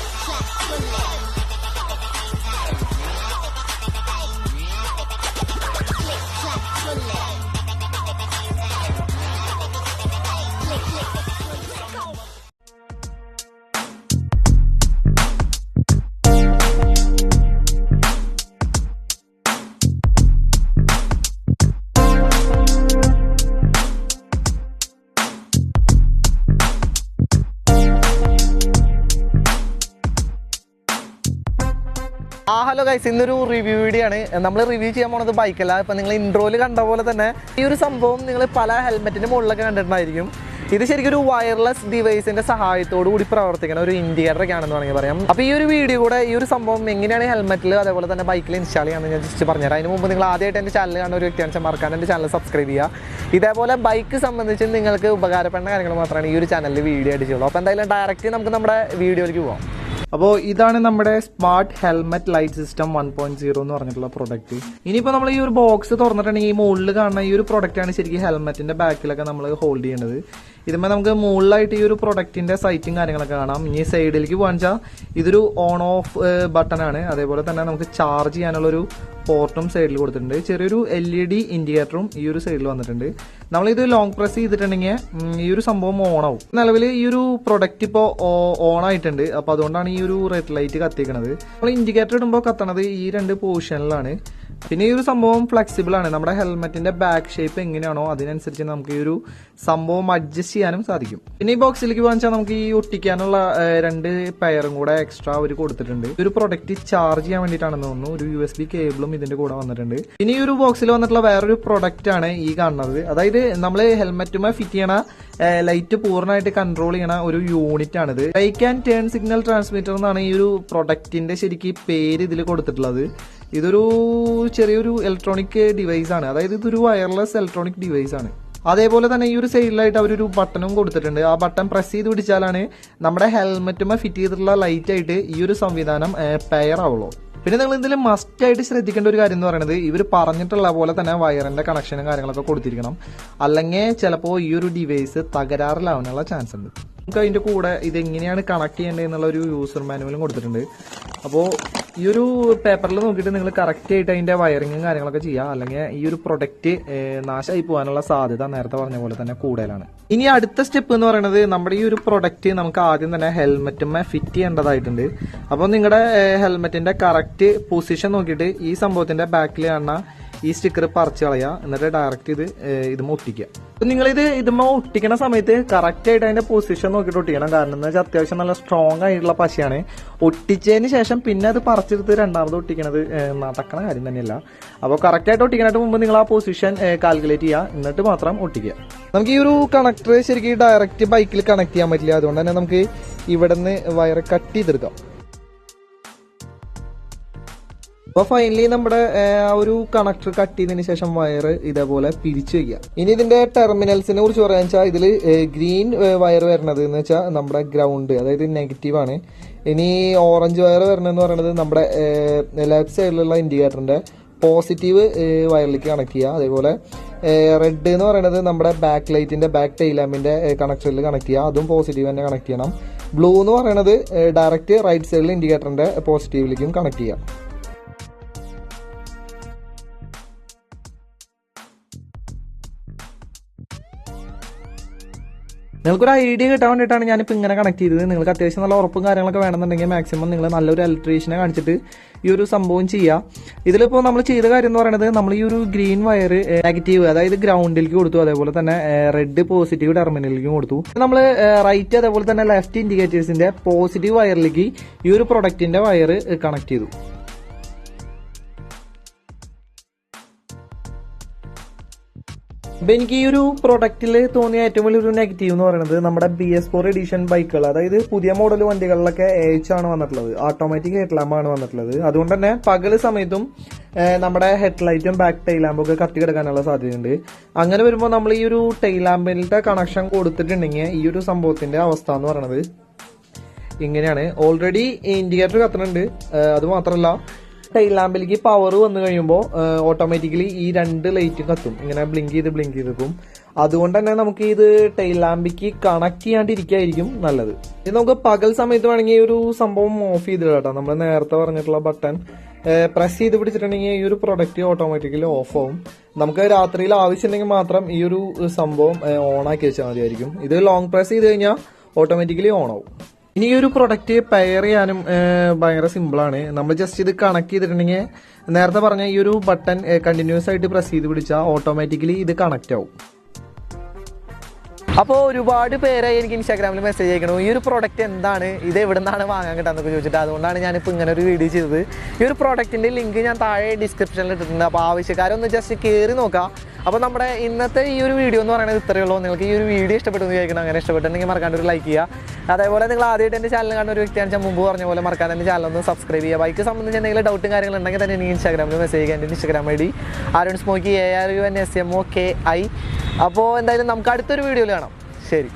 Crop criminal. ആ hello guys ഇന്നൊരു review video ആണ്. നമ്മൾ റിവ്യൂ ചെയ്യാൻ പോണത് ബൈക്കല്ല ഇപ്പം നിങ്ങൾ ഇൻട്രോയിൽ കണ്ട പോലെ തന്നെ ഈ ഒരു സംഭവം നിങ്ങൾ പല ഹെൽമെറ്റിന്റെ മുകളിലൊക്കെ കണ്ടിട്ടുണ്ടായിരിക്കും. ഇത് ശരിക്കും ഒരു വയർലെസ് ഡിവൈസിന്റെ സഹായത്തോടു കൂടി പ്രവർത്തിക്കുന്ന ഒരു ഇൻഡിക്കേറ്റർ ഒക്കെ ആണെന്ന് വേണമെങ്കിൽ പറയാം. അപ്പോൾ ഈ ഒരു വീഡിയോ കൂടെ ഈ ഒരു സംഭവം എങ്ങനെയാണ് ഹെൽമെറ്റിൽ അതേപോലെ തന്നെ ബൈക്കിൽ ഇൻസ്റ്റാൾ ചെയ്യാമെന്ന് ഞാൻ ജസ്റ്റ് പറഞ്ഞുതരാം. അതിന് മുമ്പ് നിങ്ങൾ ആദ്യമായിട്ട് എന്റെ ചാനൽ കാണുന്ന ഒരു വ്യക്തിയാണ് വെച്ചാൽ മറക്കാൻ എന്റെ ചാനൽ സബ്സ്ക്രൈബ് ചെയ്യുക. ഇതേപോലെ ബൈക്ക് സംബന്ധിച്ച് നിങ്ങൾക്ക് ഉപകാരപ്പെടുന്ന കാര്യങ്ങൾ മാത്രമാണ് ഈ ഒരു ചാനലിൽ വീഡിയോ അടിച്ചുള്ളൂ. അപ്പോൾ എന്തായാലും ഡയറക്റ്റ് നമുക്ക് നമ്മുടെ വീഡിയോയിലേക്ക് പോകാം അപ്പോൾ ഇതാണ് നമ്മുടെ smart helmet light system one point zero എന്ന് പറഞ്ഞിട്ടുള്ള പ്രൊഡക്റ്റ് ഇനിയിപ്പോൾ നമ്മൾ ഈ ഒരു ബോക്സ് തുറന്നിട്ടുണ്ടെങ്കിൽ ഈ മുകളിൽ കാണുന്ന ഈ ഒരു പ്രൊഡക്റ്റ് ആണ് ശരിക്കും ഹെൽമെറ്റിന്റെ ബാക്കിലൊക്കെ നമ്മൾ ഹോൾഡ് ചെയ്യുന്നത് ഇതുമ്പോൾ നമുക്ക് മുകളിലായിട്ട് ഈ ഒരു പ്രൊഡക്റ്റിന്റെ സൈറ്റും കാര്യങ്ങളൊക്കെ കാണാം. ഇനി സൈഡിലേക്ക് പോകാൻ വെച്ചാൽ ഇതൊരു ഓൺ ഓഫ് ബട്ടൺ ആണ്. അതേപോലെ തന്നെ നമുക്ക് ചാർജ് ചെയ്യാനുള്ള ഒരു പോർട്ടും സൈഡിൽ കൊടുത്തിട്ടുണ്ട്. ചെറിയൊരു എൽ ഇ ഡി ഇൻഡിക്കേറ്ററും ഈ ഒരു സൈഡിൽ വന്നിട്ടുണ്ട്. നമ്മളിത് ലോങ് പ്രസ് ചെയ്തിട്ടുണ്ടെങ്കിൽ ഈ ഒരു സംഭവം ഓൺ ആവും. നിലവിൽ ഈ ഒരു പ്രൊഡക്റ്റ് ഇപ്പോൾ ഓൺ ആയിട്ടുണ്ട്. അപ്പോൾ അതുകൊണ്ടാണ് ഈ ഒരു റെഡ് ലൈറ്റ് കത്തിക്കണത്. നമ്മൾ ഇൻഡിക്കേറ്റർ ഇടുമ്പോൾ കത്തണത് ഈ രണ്ട് പൊസിഷനിലാണ് പിന്നെ ഈ ഒരു സംഭവം ഫ്ലെക്സിബിൾ ആണ്. നമ്മുടെ ഹെൽമെറ്റിന്റെ ബാക്ക് ഷേപ്പ് എങ്ങനെയാണോ അതിനനുസരിച്ച് നമുക്ക് ഈ ഒരു സംഭവം അഡ്ജസ്റ്റ് ചെയ്യാനും സാധിക്കും. പിന്നെ ഈ ബോക്സിലേക്ക് വാങ്ങിച്ചാൽ നമുക്ക് ഈ ഒട്ടിക്കാനുള്ള രണ്ട് പെയറും കൂടെ എക്സ്ട്രാ അവർ കൊടുത്തിട്ടുണ്ട്. ഒരു പ്രൊഡക്റ്റ് ചാർജ് ചെയ്യാൻ വേണ്ടിയിട്ടാണെന്ന് തോന്നുന്നു. ഒരു യു എസ് ബി കേബിളും ഇതിന്റെ കൂടെ വന്നിട്ടുണ്ട്. പിന്നെ ഈ ഒരു ബോക്സിൽ വന്നിട്ടുള്ള വേറൊരു പ്രൊഡക്റ്റ് ആണ് ഈ കാണുന്നത്. അതായത് നമ്മൾ ഹെൽമെറ്റുമായി ഫിറ്റ് ചെയ്യണ ലൈറ്റ് പൂർണമായിട്ട് കൺട്രോൾ ചെയ്യണ ഒരു യൂണിറ്റ് ആണിത്. Bike and turn signal transmitter എന്നാണ് ഈ ഒരു പ്രൊഡക്റ്റിന്റെ ശരിക്കും പേര് ഇതിൽ കൊടുത്തിട്ടുള്ളത്. ഇതൊരു ചെറിയൊരു ഇലക്ട്രോണിക് ഡിവൈസ് ആണ്. അതായത് ഇതൊരു വയർലെസ് ഇലക്ട്രോണിക് ഡിവൈസ് ആണ്. അതേപോലെ തന്നെ ഈ ഒരു സൈഡിലായിട്ട് അവരൊരു ബട്ടണും കൊടുത്തിട്ടുണ്ട്. ആ ബട്ടൺ പ്രസ് ചെയ്ത് പിടിച്ചാലാണ് നമ്മുടെ ഹെൽമെറ്റുമേ ഫിറ്റ് ചെയ്തിട്ടുള്ള ലൈറ്റ് ആയിട്ട് ഈ ഒരു സംവിധാനം പെയർ ആവുള്ളൂ. പിന്നെ നിങ്ങൾ ഇതിൽ മസ്റ്റ് ആയിട്ട് ശ്രദ്ധിക്കേണ്ട ഒരു കാര്യം എന്ന് പറയുന്നത് ഇവർ പറഞ്ഞിട്ടുള്ള പോലെ തന്നെ വയറിന്റെ കണക്ഷനും കാര്യങ്ങളൊക്കെ കൊടുത്തിരിക്കണം. അല്ലെങ്കിൽ ചിലപ്പോൾ ഈ ഒരു ഡിവൈസ് തകരാറിലാവാനുള്ള ചാൻസ് ഉണ്ട്. നമുക്ക് അതിന്റെ കൂടെ ഇതെങ്ങനെയാണ് കണക്ട് ചെയ്യേണ്ടത് എന്നുള്ള ഒരു യൂസർ മാനുവലും കൊടുത്തിട്ടുണ്ട്. അപ്പോൾ ഈ ഒരു പേപ്പറിൽ നോക്കിയിട്ട് നിങ്ങൾ കറക്റ്റ് ആയിട്ട് അതിന്റെ വയറിങ്ങും കാര്യങ്ങളൊക്കെ ചെയ്യുക അല്ലെങ്കിൽ ഈ ഒരു പ്രൊഡക്റ്റ് നാശമായി പോകാനുള്ള സാധ്യത നേരത്തെ പറഞ്ഞ പോലെ തന്നെ കൂടുതലാണ്. ഇനി അടുത്ത സ്റ്റെപ്പ് എന്ന് പറയുന്നത് നമ്മുടെ ഈ ഒരു പ്രൊഡക്റ്റ് നമുക്ക് ആദ്യം തന്നെ ഹെൽമെറ്റും ഫിറ്റ് ചെയ്യേണ്ടതായിട്ടുണ്ട്. അപ്പോൾ നിങ്ങളുടെ ഹെൽമെറ്റിന്റെ കറക്റ്റ് പൊസിഷൻ നോക്കിയിട്ട് ഈ സംഭവത്തിന്റെ ബാക്കിൽ കാണുന്ന ഈ സ്റ്റിക്കർ പറിച്ച് കളയുക എന്നിട്ട് ഡയറക്റ്റ് ഇത് ഇതുമ്മ ഒട്ടിക്കുക അപ്പൊ നിങ്ങളിത് ഇതുമ്മ ഒട്ടിക്കുന്ന സമയത്ത് കറക്റ്റ് ആയിട്ട് അതിന്റെ പൊസിഷൻ നോക്കിയിട്ട് ഒട്ടിക്കണം. കാരണം എന്താ വെച്ചാൽ അത്യാവശ്യം നല്ല സ്ട്രോങ് ആയിട്ടുള്ള പശയാണ്. ഒട്ടിച്ചതിന് ശേഷം പിന്നെ അത് പറിച്ചെടുത്ത് രണ്ടാമത് ഒട്ടിക്കണത് നടക്കണ കാര്യം തന്നെയല്ല. അപ്പോൾ കറക്റ്റ് ആയിട്ട് ഒട്ടിക്കാനായിട്ട് മുമ്പ് നിങ്ങൾ ആ പൊസിഷൻ കാൽക്കുലേറ്റ് ചെയ്യുക എന്നിട്ട് മാത്രം ഒട്ടിക്കുക നമുക്ക് ഈ ഒരു കണക്ടർ ശരിക്കും ഡയറക്റ്റ് ബൈക്കിൽ കണക്ട് ചെയ്യാൻ പറ്റില്ല. അതുകൊണ്ട് തന്നെ നമുക്ക് ഇവിടെ നിന്ന് വയർ കട്ട് ചെയ്തെടുക്കാം. അപ്പൊ ഫൈനലി നമ്മുടെ ആ, ഒരു കണക്ടർ കട്ട് ചെയ്തതിന് ശേഷം വയർ ഇതേപോലെ പിരിച്ചു വയ്ക്കുക. ഇനി ഇതിന്റെ ടെർമിനൽസിനെ കുറിച്ച് പറയാൻ വെച്ചാൽ ഇതിൽ ഗ്രീൻ വയർ വരണത് എന്ന് വെച്ചാൽ നമ്മുടെ ഗ്രൗണ്ട് അതായത് നെഗറ്റീവ് ആണ്. ഇനി ഓറഞ്ച് വയർ വരണമെന്ന് പറയുന്നത് നമ്മുടെ ലെഫ്റ്റ് സൈഡിലുള്ള ഇൻഡിക്കേറ്ററിന്റെ പോസിറ്റീവ് വയറിലേക്ക് കണക്ട് ചെയ്യുക. അതേപോലെ റെഡ് എന്ന് പറയുന്നത് നമ്മുടെ ബാക്ക് ലൈറ്റിന്റെ ബാക്ക് ടൈലാമ്പിന്റെ കണക്ഷനിൽ കണക്ട് ചെയ്യുക. അതും പോസിറ്റീവ് തന്നെ കണക്ട് ചെയ്യണം. ബ്ലൂ എന്ന് പറയുന്നത് ഡയറക്റ്റ് റൈറ്റ് സൈഡിൽ ഇൻഡിക്കേറ്ററിന്റെ പോസിറ്റീവിലേക്കും കണക്ട് ചെയ്യാം നിങ്ങൾക്കൊരു ഐഡിയ കിട്ടാൻ വേണ്ടിയിട്ടാണ് ഞാനിപ്പോൾ ഇങ്ങനെ കണക്ട് ചെയ്തത്. നിങ്ങൾക്ക് അത്യാവശ്യം നല്ല ഉറപ്പും കാര്യങ്ങളൊക്കെ വേണമെന്നുണ്ടെങ്കിൽ മാക്സിമം നിങ്ങൾ നല്ലൊരു ഇലക്ട്രീഷ്യനെ കാണിച്ചിട്ട് ഈ ഒരു സംഭവം ചെയ്യുക ഇതിലിപ്പോൾ നമ്മൾ ചെയ്ത കാര്യം എന്ന് പറയുന്നത് നമ്മൾ ഈ ഒരു ഗ്രീൻ വയർ നെഗറ്റീവ് അതായത് ഗ്രൗണ്ടിലേക്ക് കൊടുത്തു. അതേപോലെ തന്നെ റെഡ് പോസിറ്റീവ് ടെർമിനലിലേക്കും കൊടുത്തു. നമ്മൾ റൈറ്റ് അതേപോലെ തന്നെ ലെഫ്റ്റ് ഇൻഡിക്കേറ്റേഴ്സിന്റെ പോസിറ്റീവ് വയറിലേക്ക് ഈ ഒരു പ്രൊഡക്റ്റിന്റെ വയർ കണക്ട് ചെയ്തു. അപ്പൊ എനിക്ക് ഈ ഒരു പ്രൊഡക്റ്റിൽ തോന്നിയ ഏറ്റവും വലിയൊരു നെഗറ്റീവ് എന്ന് പറയുന്നത് നമ്മുടെ ബി എസ് ഫോർ എഡിഷൻ ബൈക്കുകൾ അതായത് പുതിയ മോഡൽ വണ്ടികളിലൊക്കെ എച്ച് ആണ് വന്നിട്ടുള്ളത്. ഓട്ടോമാറ്റിക് ഹെഡ് ആണ് വന്നിട്ടുള്ളത്. അതുകൊണ്ട് തന്നെ പകൽ സമയത്തും നമ്മുടെ ഹെഡ് ലൈറ്റും ബാക്ക് ടൈൽ ലാമ്പും ഒക്കെ കത്തി കിടക്കാനുള്ള സാധ്യതയുണ്ട്. അങ്ങനെ വരുമ്പോൾ നമ്മൾ ഈ ഒരു ടൈൽ ലാമ്പിന്റെ കണക്ഷൻ കൊടുത്തിട്ടുണ്ടെങ്കിൽ ഈ ഒരു സംഭവത്തിന്റെ അവസ്ഥ എന്ന് പറയുന്നത് ഇങ്ങനെയാണ്. ഓൾറെഡി ഇൻഡിക്കേറ്റർ കത്തുന്നുണ്ട് അത് മാത്രമല്ല ടൈൽ ലാമ്പിലേക്ക് പവർ വന്നു കഴിയുമ്പോൾ ഓട്ടോമാറ്റിക്കലി ഈ രണ്ട് ലൈറ്റും കത്തും. ഇങ്ങനെ ബ്ലിങ്ക് ചെയ്ത് ബ്ലിങ്ക് ചെയ്ത് നിൽക്കും. അതുകൊണ്ട് തന്നെ നമുക്ക് ഇത് ടൈൽ ലാമ്പിക്ക് കണക്ട് ചെയ്യാണ്ടിരിക്കായിരിക്കും നല്ലത്. ഇത് നമുക്ക് പകൽ സമയത്ത് വേണമെങ്കിൽ ഒരു സംഭവം ഓഫ് ചെയ്തിടാം കേട്ടോ. നമ്മൾ നേരത്തെ പറഞ്ഞിട്ടുള്ള ബട്ടൺ പ്രസ് ചെയ്ത് പിടിച്ചിട്ടുണ്ടെങ്കിൽ ഈ ഒരു പ്രൊഡക്റ്റ് ഓട്ടോമാറ്റിക്കലി ഓഫ് ആവും. നമുക്ക് രാത്രിയിൽ ആവശ്യമുണ്ടെങ്കിൽ മാത്രം ഈ ഒരു സംഭവം ഓൺ ആക്കി വെച്ചാൽ മതിയായിരിക്കും. ഇത് ലോങ് പ്രസ് ചെയ്ത് കഴിഞ്ഞാൽ ഓട്ടോമാറ്റിക്കലി ഓൺ ആവും. ഇനി ഈ ഒരു പ്രൊഡക്റ്റ് പെയർ ചെയ്യാനും ഭയങ്കര സിമ്പിളാണ് നമ്മൾ ജസ്റ്റ് ഇത് കണക്ട് ചെയ്തിട്ടുണ്ടെങ്കിൽ നേരത്തെ പറഞ്ഞ ഈ ഒരു ബട്ടൺ കണ്ടിന്യൂസ് ആയിട്ട് പ്രസ് ചെയ്ത് പിടിച്ചാൽ ഓട്ടോമാറ്റിക്കലി ഇത് കണക്റ്റ് ആവും. അപ്പോൾ ഒരുപാട് പേരെ എനിക്ക് ഇൻസ്റ്റാഗ്രാമിൽ മെസ്സേജ് അയക്കണു. ഈ ഒരു പ്രോഡക്റ്റ് എന്താണ്? ഇത് എവിടെ നിന്നാണ് വാങ്ങാൻ കിട്ടാന്നൊക്കെ ചോദിച്ചിട്ട് അതുകൊണ്ടാണ് ഞാനിപ്പോൾ ഇങ്ങനെ ഒരു വീഡിയോ ചെയ്തത്. ഈ ഒരു പ്രോഡക്റ്റിന്റെ ലിങ്ക് ഞാൻ താഴെ ഡിസ്ക്രിപ്ഷനിൽ ഇട്ടിട്ടുണ്ട്. അപ്പോൾ ആവശ്യക്കാരൊന്ന് ജസ്റ്റ് കയറി നോക്കാം. അപ്പോൾ നമ്മുടെ ഇന്നത്തെ ഈ ഒരു വീഡിയോ എന്ന് പറയുന്നത് ഇത്രയേ ഉള്ളൂ. നിങ്ങൾക്ക് ഈ ഒരു വീഡിയോ ഇഷ്ടപ്പെട്ടു എന്ന് ചോദിക്കണം അങ്ങനെ ഇഷ്ടപ്പെട്ടുണ്ടെങ്കിൽ മറക്കാണ്ട് ഒരു ലൈക്ക് ചെയ്യുക അതേപോലെ നിങ്ങൾ ആദ്യമായിട്ട് എന്റെ ചാനൽ കാണുന്ന ഒരു വ്യക്തിയാണ്. ഞാൻ മുമ്പ് പറഞ്ഞ പോലെ മറക്കാൻ എന്റെ ചാനൽ ഒന്ന് സബ്സ്ക്രൈബ് ചെയ്യുക ബൈക്ക് സംബന്ധിച്ച് എന്തെങ്കിലും ഡൗട്ടും കാര്യങ്ങളുണ്ടെങ്കിൽ തന്നെ എനിക്ക് ഇൻസ്റ്റാഗ്രാമിൽ മെസ്സേജ് ചെയ്യുക എന്റെ Instagram I D Arun smoky A R U N S M O K I അപ്പോൾ എന്തായാലും നമുക്ക് അടുത്തൊരു വീഡിയോയിൽ കാണാം. ശരി.